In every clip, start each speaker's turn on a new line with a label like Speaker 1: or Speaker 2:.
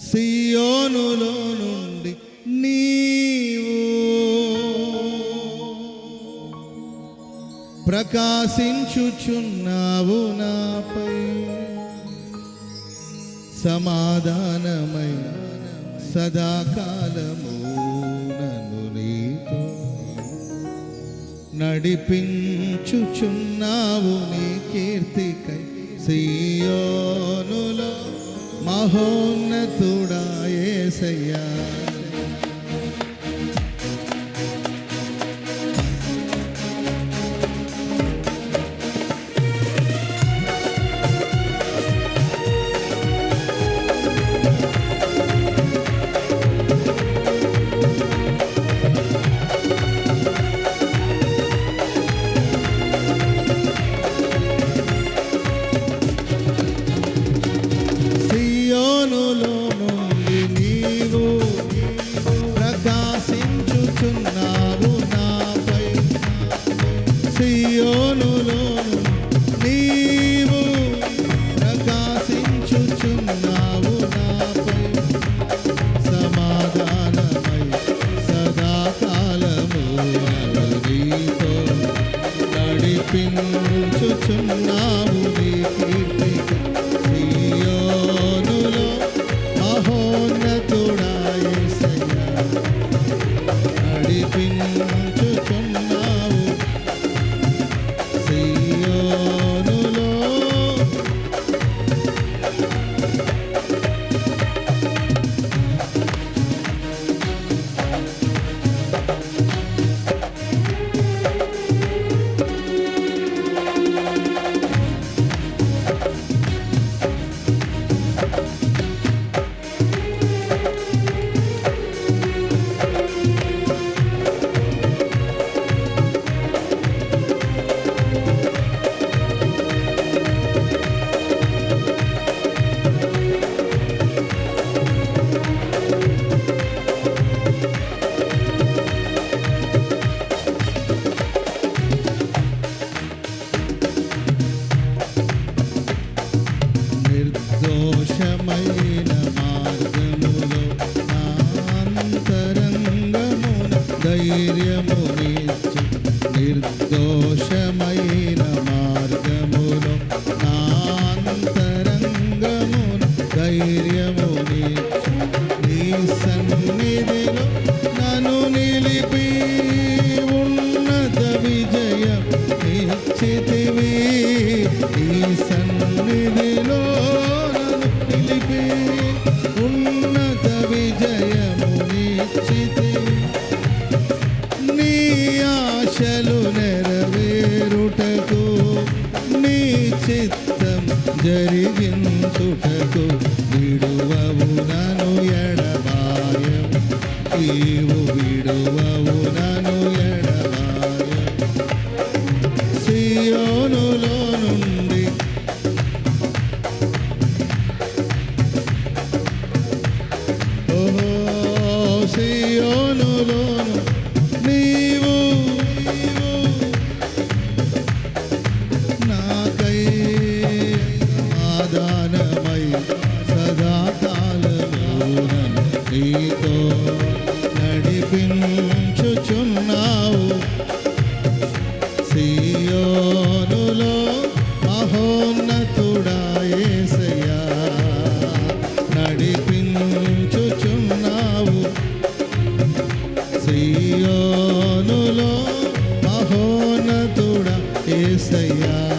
Speaker 1: సియోనులో నుండి నీవు ప్రకాశించుచున్నావు నాపై. సమాధానమై సదాకాలము నన్ను నీతో నడిపించుచున్నావు నీ కీర్తికై. సీయో మహోన్నతుడా ఏసయ్యా. నీతో నడిపించుచున్నావు నీ కీర్తి. సియోనులో మహోన్నతుడా యేసయ్యా నడిపించుచున్నావు. సియోనులో నిర్దోషమైన ధైర్యమునిచ్చు నీ సన్నిధిలో జరిగించుటకు విడువవు నను ఎడబాయం. నీవు విడువవు Yeah.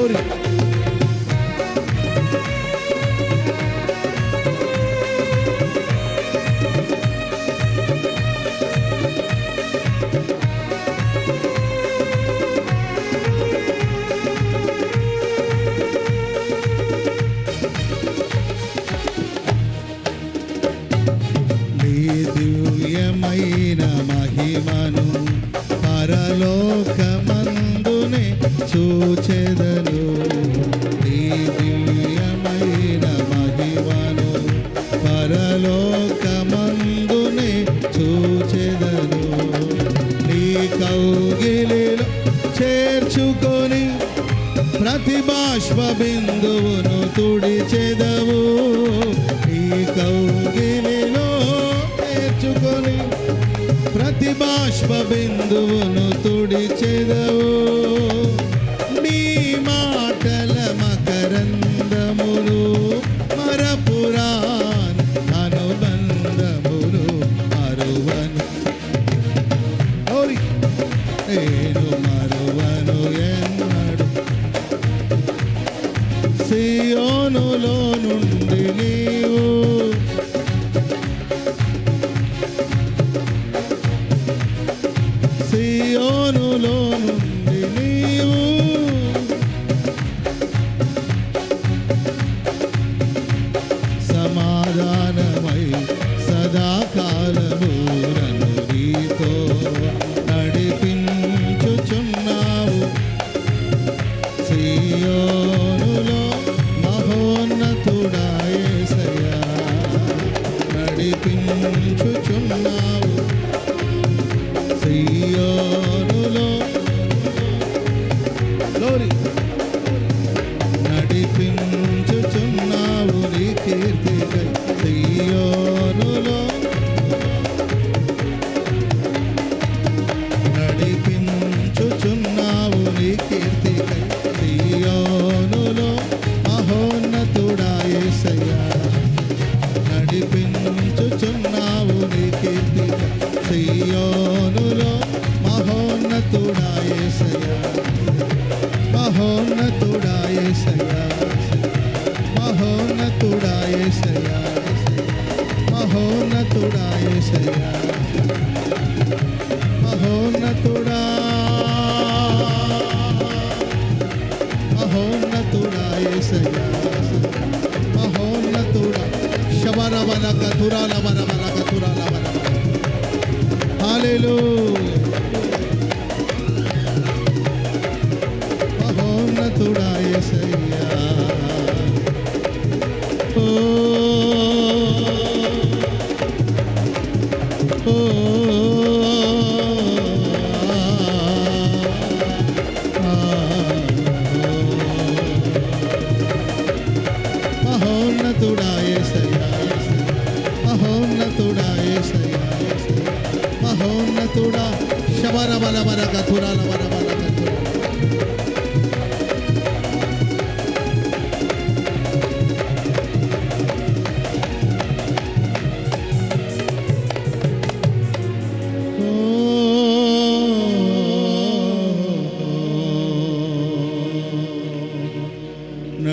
Speaker 1: Glory. దివ్యమైన మహిమను పరలోకమ చూచెదను. నీ దివ్యమైన మహిమను పరలోకమందునే చూచెదను. నీ కౌగిలిలో చేర్చుకొని ప్రతి బాష్ప బిందువును తుడిచెదవు. నీ కౌగిలిలో చేర్చుకొని ప్రతి బాష్ప బిందువును తుడిచెదవు. Thank you.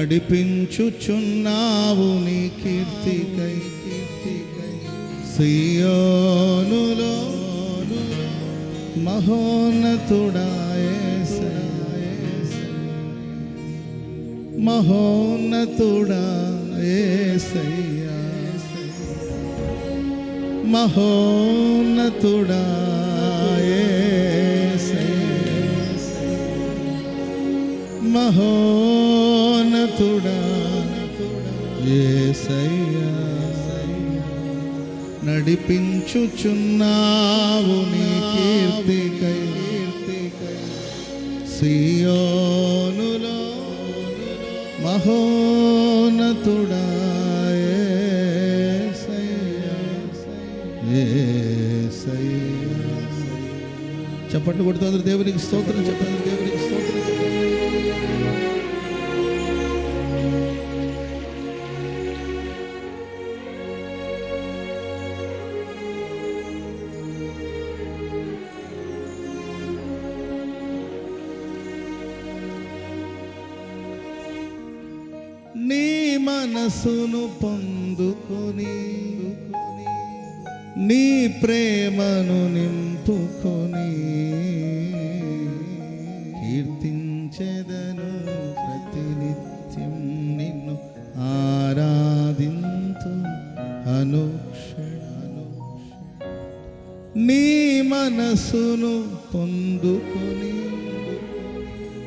Speaker 1: నడిపించుచున్నావు నీ కీర్తికై. కీర్తికై సియోనులో మహోన్నతుడా ఏసయ్యా మహోన్నతుడా ఏసయ్యా మహోన్నతుడా ఏసయ్యా నడిపించుచున్నావు నీ కీర్తికై. సియోనులో మహోన్నతుడా? చెప్పండి కొడుతుంది దేవునికి స్తోత్రం చెప్పండి నీ మనసును పొందుకొని నీ ప్రేమను నింపుకొని కీర్తించెదను ప్రతినిత్యం నిన్ను ఆరాధింతు అనుక్షణను నీ మనసును పొందుకొని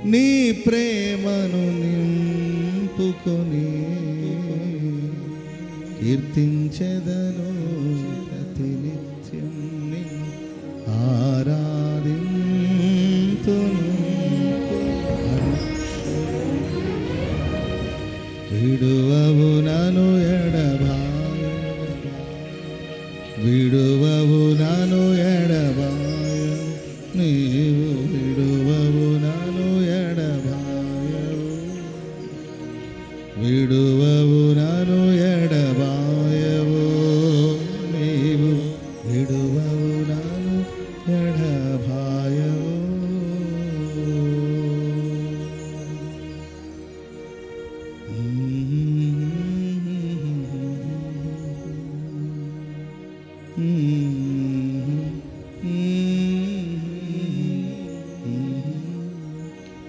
Speaker 1: నీ ప్రేమను నింపు కీర్తించెదను.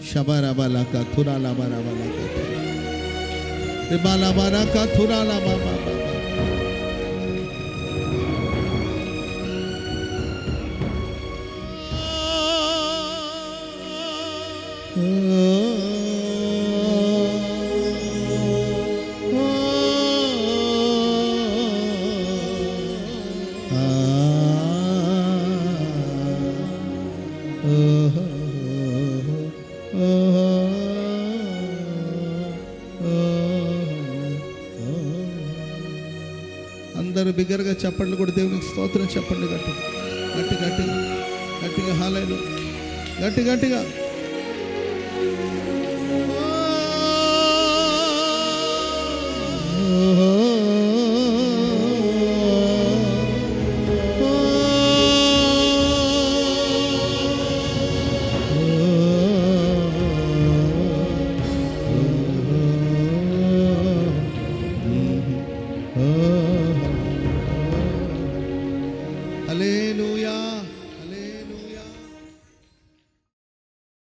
Speaker 1: সাবারাবালাকা থুরালাবারাবালাকা বালাবারাকা থুরালাবা বাবা బిగ్గరగా చెప్పండి కూడా దేవునికి స్తోత్రం చెప్పండి గట్టి గట్టి గట్టి గట్టిగా హాలైలు గట్టి గట్టిగా.